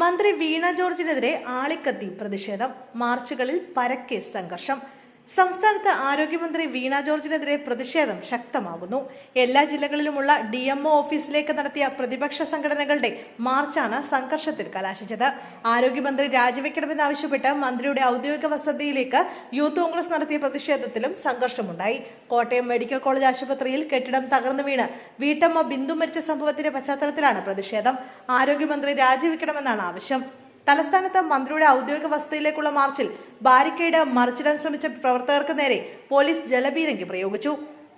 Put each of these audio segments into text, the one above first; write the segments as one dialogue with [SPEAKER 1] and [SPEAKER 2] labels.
[SPEAKER 1] മന്ത്രി വീണ ജോർജിനെതിരെ ആളിക്കത്തി പ്രതിഷേധം. മാർച്ചുകളിൽ പരക്കെ സംഘർഷം. സംസ്ഥാനത്ത് ആരോഗ്യമന്ത്രി വീണ ജോർജിനെതിരെ പ്രതിഷേധം ശക്തമാകുന്നു. എല്ലാ ജില്ലകളിലുമുള്ള ഡി എം ഒ ഓഫീസിലേക്ക് നടത്തിയ പ്രതിപക്ഷ സംഘടനകളുടെ മാർച്ചാണ് സംഘർഷത്തിൽ കലാശിച്ചത്. ആരോഗ്യമന്ത്രി രാജിവെക്കണമെന്നാവശ്യപ്പെട്ട് മന്ത്രിയുടെ ഔദ്യോഗിക വസതിയിലേക്ക് യൂത്ത് കോൺഗ്രസ് നടത്തിയ പ്രതിഷേധത്തിലും സംഘർഷമുണ്ടായി. കോട്ടയം മെഡിക്കൽ കോളേജ് ആശുപത്രിയിൽ കെട്ടിടം തകർന്നു വീണ് വീട്ടമ്മ ബിന്ദു മരിച്ച സംഭവത്തിന്റെ പശ്ചാത്തലത്തിലാണ് പ്രതിഷേധം. ആരോഗ്യമന്ത്രി രാജിവെക്കണമെന്നാണ് ആവശ്യം. തലസ്ഥാനത്ത് മന്ത്രിയുടെ ഔദ്യോഗിക വസതിയിലേക്കുള്ള മാർച്ചിൽ ബാരിക്കേഡ് മറിച്ചിടാൻ ശ്രമിച്ച പ്രവർത്തകർക്ക് നേരെ പോലീസ് ജലപീരങ്കി പ്രയോഗിച്ചു.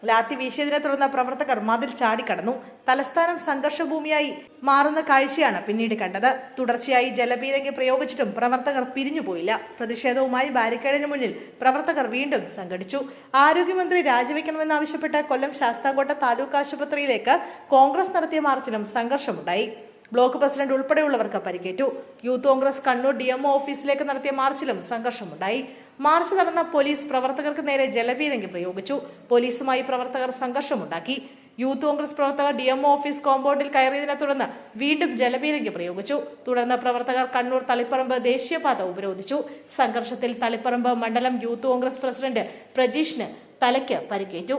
[SPEAKER 1] ലാത്തി വീശിയതിനെ തുടർന്ന് പ്രവർത്തകർ മതിൽ ചാടിക്കടന്നു. തലസ്ഥാനം സംഘർഷഭൂമിയായി മാറുന്ന കാഴ്ചയാണ് പിന്നീട് കണ്ടത്. തുടർച്ചയായി ജലപീരങ്കി പ്രയോഗിച്ചിട്ടും പ്രവർത്തകർ പിരിഞ്ഞുപോയില്ല. പ്രതിഷേധവുമായി ബാരിക്കേഡിന് മുന്നിൽ പ്രവർത്തകർ വീണ്ടും സംഘടിച്ചു. ആരോഗ്യമന്ത്രി രാജിവെക്കണമെന്നാവശ്യപ്പെട്ട് കൊല്ലം ശാസ്താംകോട്ട താലൂക്ക് ആശുപത്രിയിലേക്ക് കോൺഗ്രസ് നടത്തിയ മാർച്ചിലും സംഘർഷമുണ്ടായി. ബ്ലോക്ക് പ്രസിഡന്റ് ഉൾപ്പെടെയുള്ളവർക്ക് പരിക്കേറ്റു. Youth Congress Kannur D M ഓഫീസിലേക്ക് നടത്തിയ മാർച്ചിലും സംഘർഷമുണ്ടായി. മാർച്ച് നടന്ന പോലീസ് പ്രവർത്തകർക്ക് നേരെ ജലപീരങ്കി പ്രയോഗിച്ചു. പോലീസുമായി പ്രവർത്തകർ സംഘർഷമുണ്ടാക്കി. യൂത്ത് കോൺഗ്രസ് പ്രവർത്തകർ ഡി എം ഓഫീസ് കോമ്പൗണ്ടിൽ കയറിയതിനെ തുടർന്ന് വീണ്ടും ജലപീരങ്കി പ്രയോഗിച്ചു. തുടർന്ന് പ്രവർത്തകർ കണ്ണൂർ തളിപ്പറമ്പ് ദേശീയപാത ഉപരോധിച്ചു. സംഘർഷത്തിൽ തളിപ്പറമ്പ് മണ്ഡലം യൂത്ത് കോൺഗ്രസ് പ്രസിഡന്റ് പ്രജീഷിന് തലയ്ക്ക് പരിക്കേറ്റു.